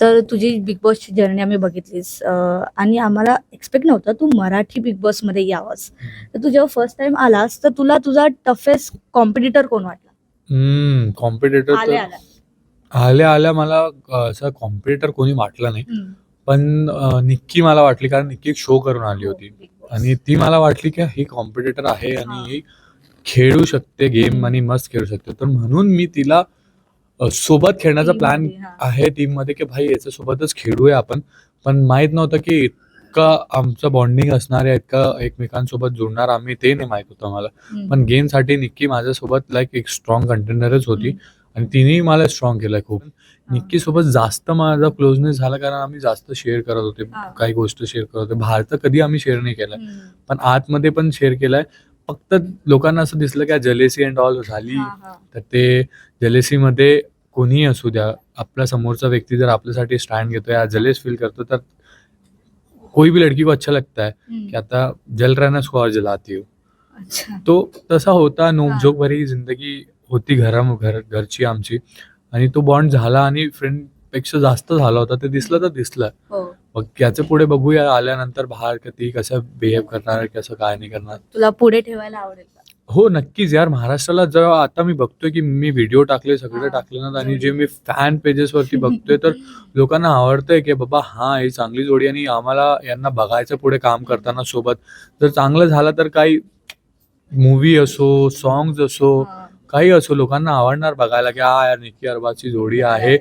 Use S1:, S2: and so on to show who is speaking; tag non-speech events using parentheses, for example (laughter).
S1: तर तुझी big बॉसची journey आम्ही बघितलीस. आणि आम्हाला एक्सपेक्ट नव्हतं तू मराठी बिग बॉसमध्ये यावंस. तर तू जेव्हा फर्स्ट टाइम आलास तर तुला तुझा टफेस्ट कॉम्पिटिटर कोण वाटला?
S2: कॉम्पिटेटर
S1: आल्या
S2: आल्या. आल्या मला असं कॉम्पिटिटर कोणी वाटलं नाही. पण निक्की मला वाटली कारण निक्की एक शो करून आली होती.
S1: Big Boss.
S2: आणि ती मला वाटली की ही कॉम्पिटिटर आहे
S1: हा.
S2: आणि ही. खेळू शकते गेम आणि मस्त खेळू शकते. तर म्हणून मी तिला सोबत खेळण्याचा
S1: प्लॅनमध्ये.
S2: आहे टीममध्ये की भाई याच्या सोबतच खेळूया आपण पण माहीत नव्हतं की इतकं आमचं बॉन्डिंग असणार आहे इतकं एकमेकांसोबत जुळणार आम्ही ते नाही माहीत होतं मला. पण गेमसाठी निक्की माझ्यासोबत लाईक एक स्ट्रॉंग कंटेंडरच होती. आणि तिनेही मला स्ट्रॉंग केलंय खूप निक्की सोबत जास्त माझा क्लोजनेस झाला कारण आम्ही जास्त शेअर करत होते. काही गोष्ट शेअर करत होते तर कधी आम्ही शेअर नाही केलाय. पण आतमध्ये पण शेअर केलाय फक्त लोकांना असं दिसलं की जलेसी अँड ऑल झाली. तर ते जेलेसीमध्ये कोणीही असू द्या आपल्या समोरचा व्यक्ती जर आपल्यासाठी स्टँड घेतोय या जलेस फील करतो तर कोई भी लड़की को अच्छा लगता है. की आता जल रहा है ना उसको और जलाती हो।
S1: अच्छा।
S2: तो तसा होता नोक
S1: हा.
S2: जोक भरी जिंदगी होती घरा घर घरची आमची। आणि तो बॉन्ड झाला आणि फ्रेंडपेक्षा जास्त झाला होता ते दिसलं तर दिसलं.
S1: हो.
S2: मग याच्यापुढे बघूया आल्यानंतर बाहेर का ती कसं बिहेव करणार कसं काय नाही करणार
S1: तुला पुढे ठेवायला आवडेल का
S2: हो नक्कीच यार महाराष्ट्राला जेव्हा आता मी बघतोय की मी व्हिडिओ टाकले सगळे
S1: हा.
S2: टाकले ना आणि जे मी फॅन पेजेस वरती बघतोय तर (laughs) लोकांना आवडतंय की बाबा हा ही चांगली जोडी आणि आम्हाला यांना बघायचं पुढे काम करताना सोबत जर चांगलं झालं तर काही मूवी असो सॉंग्स असो
S1: हा.
S2: काही असो लोकांना आवडणार बघायला की हा यार निकी अरबाजची जोडी आहे.